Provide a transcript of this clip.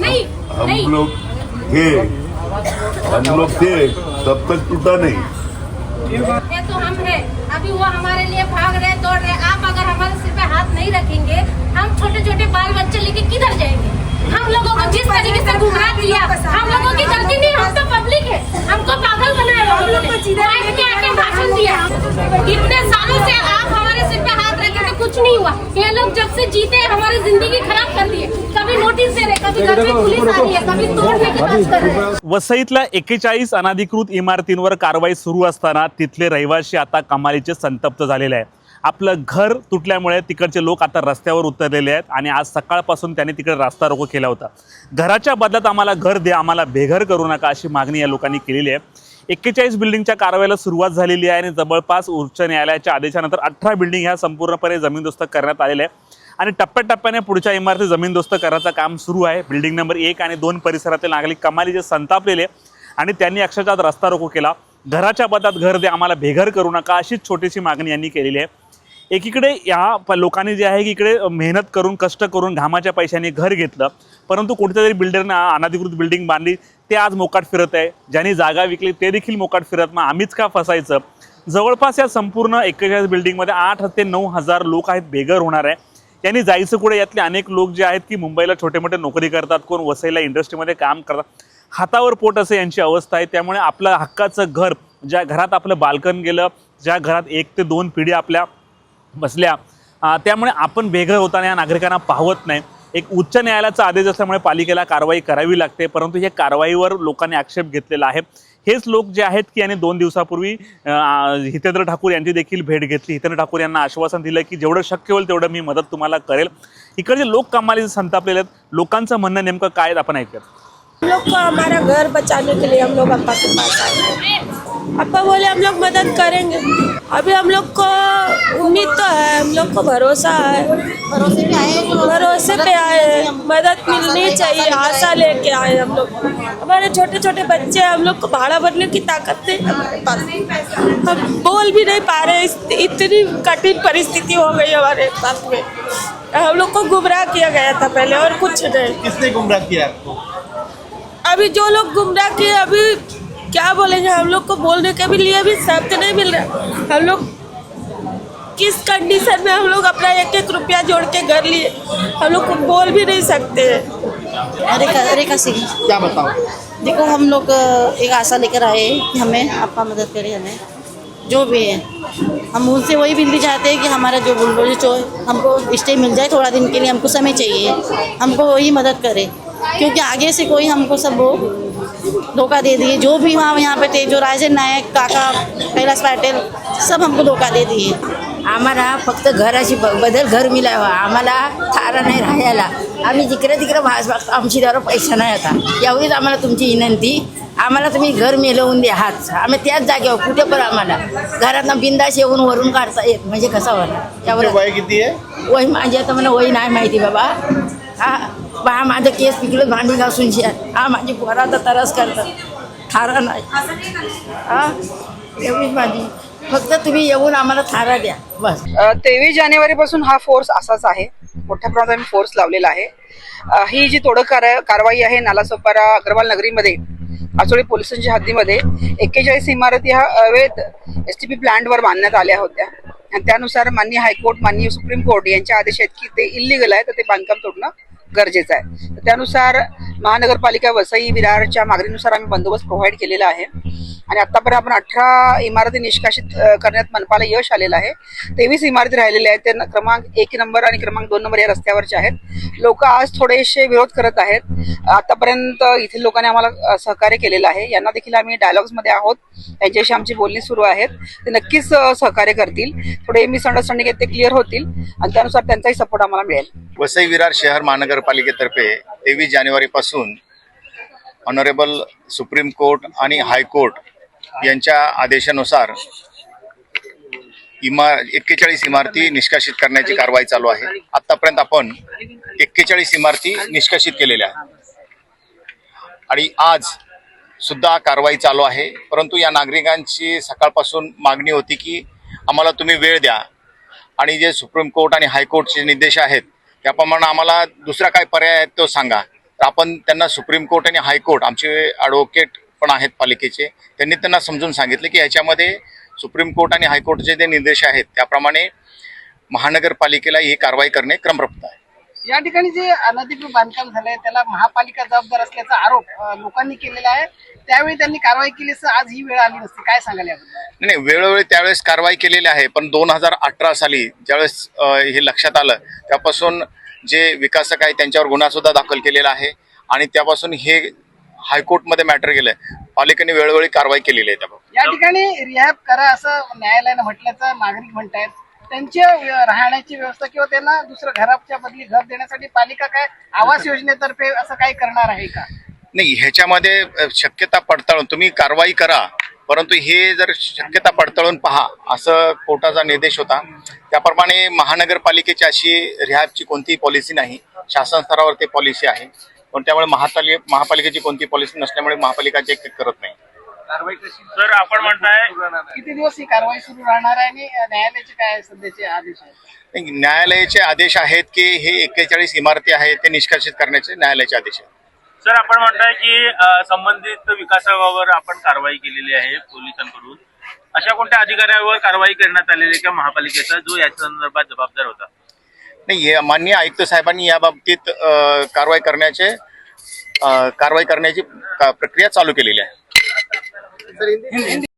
हम लोग थे। हम लोग थे तब तक टूटा नहीं। ये तो हम है। अभी वो हमारे लिए भाग रहे दौड़ रहे। आप अगर हमारे सिर पे हाथ नहीं रखेंगे हम छोटे छोटे बाल बच्चे लेके किधर जाएँगे? हम लोगों को जिस तरीके से गुमराह दिया हम लोगों की गलती नहीं हम तो पब्लिक है। हमको पागल बनाया हम लोगों आके भाषण दिया। इतने नहीं हुआ। ये लोग जब से जीते हैं, हमारी जिंदगी खराब कर दी है। कभी नोटिस दे रहे कभी घर में पुलिस आ रही है कभी तोड़ने की बात कर रहे हैं। वसईतल्या एक्केचाळीस अनाधिकृत इमारतींवर कारवाई सुरू असताना तिथले रहिवासी आता कमालीचे संतप्त झालेले आहे आपलं घर तुटल्यामुळे तिकडचे लोक आता रस्त्यावर उतरलेले आहेत आणि आज सकाळपासून त्यांनी तिकडे रास्ता रोको केला होता. घराच्या बदल्यात आम्हाला घर द्या आम्हाला बेघर करू नका अशी मागणी या लोकांनी केलेली आहे. एक्केचाळीस बिल्डिंगच्या कारवाईला सुरुवात झालेली आहे आणि जवळपास उच्च न्यायालयाच्या आदेशानंतर अठरा बिल्डिंग ह्या संपूर्णपणे जमीनदोस्त करण्यात आलेल्या आहे आणि टप्प्याटप्प्याने पुढच्या इमारती जमीनदोस्त करायचं काम सुरू आहे. बिल्डिंग नंबर एक आणि दोन परिसरातील नागरिक कमालीचे संतापलेले आणि त्यांनी अक्षरशः रस्ता रोको केला. घराच्या बदल्यात घर दे आम्हाला भेघर करू नका अशीच छोटीशी मागणी यांनी केलेली आहे. एकीकडे या प- लोकांनी जे आहे की इकडे मेहनत करून कष्ट करून घामाच्या पैशाने घर घेतलं परंतु कोणत्या बिल्डरनं अनाधिकृत बिल्डिंग बांधली ते आज मोकाट फिरत आहे. ज्यांनी जागा विकली ते देखील मोकाट फिरत. मग आम्हीच का फसायचं? जवळपास या संपूर्ण एक्केचाळीस बिल्डिंगमध्ये आठ ते नऊ हजार लोक आहेत बेघर होणार आहे. यांनी जायचं कुठे? यातले अनेक लोक जे आहेत की मुंबईला छोटे मोठे नोकरी करतात कोण वसईला इंडस्ट्रीमध्ये काम करतात. हातावर पोट असं यांची अवस्था आहे. त्यामुळे आपलं हक्काचं घर ज्या घरात आपलं बाल्कन गेलं ज्या घरात एक ते दोन पिढी आपल्या बसल्या. त्यामुळे आपण वेगळं होताना या नागरिकांना पाहवत नाही. एक उच्च न्यायालयाचा आदेश असल्यामुळे पालिकेला कारवाई करावी लागते. परंतु या कारवाईवर लोकांनी आक्षेप घेतलेला आहे. हेच लोक जे आहेत की यांनी दोन दिवसापूर्वी हितेंद्र ठाकूर यांची देखील भेट घेतली. हितेंद्र ठाकूर यांना आश्वासन दिलं की जेवढं शक्य होईल तेवढं मी मदत तुम्हाला करेल. इकडचे लोक कमालीचे संतापलेले आहेत लोकांचं म्हणणं नेमकं काय आपण ऐकूयात हम लोग को हमारा घर बचाने के लिए हम लोग अप्पा के पास आए हैं। अप्पा बोले हम लोग मदद करेंगे। अभी हम लोग लोग को भरोसा है। भरोसे पे आए भरोसे पे आए हैं। मदद मिलनी चाहिए आशा लेके आए हम लोग। हमारे छोटे छोटे बच्चे हम लोग को भाड़ा भरने की ताकत नहीं हमारे पास हम बोल भी नहीं पा रहे इतनी कठिन परिस्थिति हो गई हमारे साथ में। हम लोग को गुमराह किया गया था पहले और कुछ नहीं। किसने गुमराह किया आपको? अभी जो लोग गुमराह किए अभी क्या बोलेंगे? हम लोग को बोलने के भी लिए भी शब्द नहीं मिल रहा। हम लोग किस कंडीशन में हम लोग अपना एक एक रुपया जोड़ के घर लिए हम लोग को बोल भी नहीं सकते। हैं रेखा रेखा सिंह। क्या बताओ? देखो हम लोग एक आशा लेकर आए कि हमें आपका मदद करे हमें। जो भी है। हम उनसे वही विनती चाहते हैं कि हमारा जो बुलडोजर जो हमको स्टे मिल जाए थोड़ा दिन के लिए हमको समय चाहिए। हमको वही मदद करे। क्योंकि आगे से कोई हमको सब वो धोखा दे दिए। जो भी वहाँ यहाँ पे थे जो राजन नायक काका कैलाश पाटिल सब हमको धोखा दे दिए। आम्हाला फक्त घराची ब बदल घर मिळावं आम्हाला थारा नाही राहायला. आम्ही जिकडे तिकडे भास बघतो आमची जरा पैसा नाही आता. एवढीच आम्हाला तुमची विनंती आम्हाला तुम्ही घर मिळवून द्या हात. आम्ही त्याच जागेवर कुठे पण आम्हाला. घरातनं बिंदास येऊन वरून काढता येत म्हणजे कसं होणार? त्यावर वय किती आहे? वही माझी आता मला वही नाही माहिती बाबा. हा बा माझं केस पिकलं भांडी घासून शेत हा माझी पोरा तर तरस करतात. थारा नाही. हा एवढीच माझी. फक्त तुम्ही येऊन आम्हाला थारा द्या. बस. तेवीस जानेवारीपासून हा फोर्स असाच आहे. मोठ्या प्रमाणात आम्ही फोर्स लावलेला आहे. अ, ही जी तोडक कार- कारवाई आहे नालासोपारा अग्रवाल नगरीमध्ये आचोळी पोलिसांच्या हद्दीमध्ये एक्केचाळीस इमारती ह्या अवैध एस टी पी प्लांटवर बांधण्यात आल्या होत्या. आणि त्यानुसार माननीय हायकोर्ट माननीय सुप्रीम कोर्ट यांचे आदेश आहेत की ते इलिगल आहे तर ते बांधकाम तोडणं गरजेचं आहे. तर त्यानुसार महानगरपालिका वसई विरारच्या मागणीनुसार आम्ही बंदोबस्त प्रोव्हाइड केलेला आहे. आणि आतापर्यंत आपण अठरा इमारती निष्कासित करण्यात मनपाला यश आलेलं आहे. तेवीस इमारती राहिलेल्या आहेत. ते क्रमांक एक नंबर आणि क्रमांक दोन नंबर या रस्त्यावरचे आहेत. लोक आज थोडेसे विरोध करत आहेत. आतापर्यंत इथे लोकांनी आम्हाला सहकार्य केलेलं आहे. यांना देखील आम्ही डायलॉग्समध्ये आहोत. त्यांच्याशी आमची बोलणी सुरू आहेत. ते नक्कीच सहकार्य करतील. थोडे मिसअंडरस्टँडिंग आहेत ते क्लिअर होतील. आणि त्यानुसार त्यांचाही सपोर्ट आम्हाला मिळेल. वसई विरार शहर महानगर महानगरपालिकेतर्फे तेवीस जानेवारीपासून ऑनरेबल सुप्रीम कोर्ट आणि हायकोर्ट यांच्या आदेशानुसार इमार एक्केचाळीस इमारती निष्कासित करण्याची कारवाई चालू आहे. आतापर्यंत आपण एक्केचाळीस इमारती निष्कासित केलेल्या आहेत. आणि आज सुद्धा कारवाई चालू आहे. परंतु या नागरिकांची सकाळपासून मागणी होती की आम्हाला तुम्ही वेळ द्या. आणि जे सुप्रीम कोर्ट आणि हायकोर्टचे निर्देश आहेत त्याप्रमाणे आम्हाला दुसरा काय पर्याय आहे तो सांगा. तर आपण त्यांना सुप्रीम कोर्ट आणि हायकोर्ट आमचे ॲडव्होकेट पण आहेत पालिकेचे. त्यांनी त्यांना समजून सांगितले की याच्यामध्ये सुप्रीम कोर्ट आणि हायकोर्टचे जे निर्देश आहेत त्याप्रमाणे महानगरपालिकेला ही कारवाई करणे क्रमप्राप्त आहे. या ठिकाणी जे अनधिकृत बांधकाम झालंय त्याला महापालिका जबाबदार असल्याचा आरोप अ, लोकांनी केलेला आहे. त्यावेळी त्यांनी कारवाई केली असं आज ही वेळ आली नसती. काय सांगाल याबद्दल? नाही नाही, वेळोवेळी त्यावेळेस कारवाई केलेली आहे पण दोन हजार अठरा साली ज्यावेळेस अ, हे लक्षात आलं त्यापासून जे विकासक आहे त्यांच्यावर गुन्हा सुद्धा दाखल केलेला आहे आणि त्यापासून हे हायकोर्टमध्ये मॅटर गेलंय पालिकेने वेळोवेळी कारवाई केलेली आहे त्याबाबत. या ठिकाणी रिहॅब करा असं न्यायालयानं म्हटल्याचं नागरिक म्हणतायत. त्यांच्या राहण्याची व्यवस्था किंवा त्यांना दुसरं घराच्या बदली घर देण्यासाठी पालिका काय आवास योजनेतर्फे असं काही करणार आहे का? नाही ह्याच्यामध्ये शक्यता पडताळून तुम्ही कारवाई करा परंतु हे जर शक्यता पडताळून पहा असं कोर्टाचा निर्देश होता. त्याप्रमाणे महानगरपालिकेची अशी रिहॅबची कोणतीही पॉलिसी नाही. शासन स्तरावर ते पॉलिसी आहे. पण त्यामुळे महापालिके महापालिकेची कोणती पॉलिसी नसल्यामुळे महापालिका जे करत नाही. सर आपण म्हणताय किती दिवस ही कारवाई सुरू राहणार आहे आणि न्यायालयाचे काय सध्याचे आदेश आहेत? नाही, न्यायालयाचे आदेश आहेत की हे एक्केचाळीस इमारती आहेत ते निष्कासित करण्याचे न्यायालयाचे आदेश आहेत. सर आपण म्हणताय की संबंधित विकासावर आपण कारवाई केलेली आहे पोलिसांकडून. अशा कोणत्या अधिकाऱ्यावर कारवाई करण्यात आलेली आहे का महापालिकेचा जो याच्या संदर्भात जबाबदार होता? नाही हे माननीय आयुक्त साहेबांनी या बाबतीत कारवाई करण्याचे कारवाई करण्याची प्रक्रिया चालू केलेली आहे. ಸರ್ ಹಿಂದಿ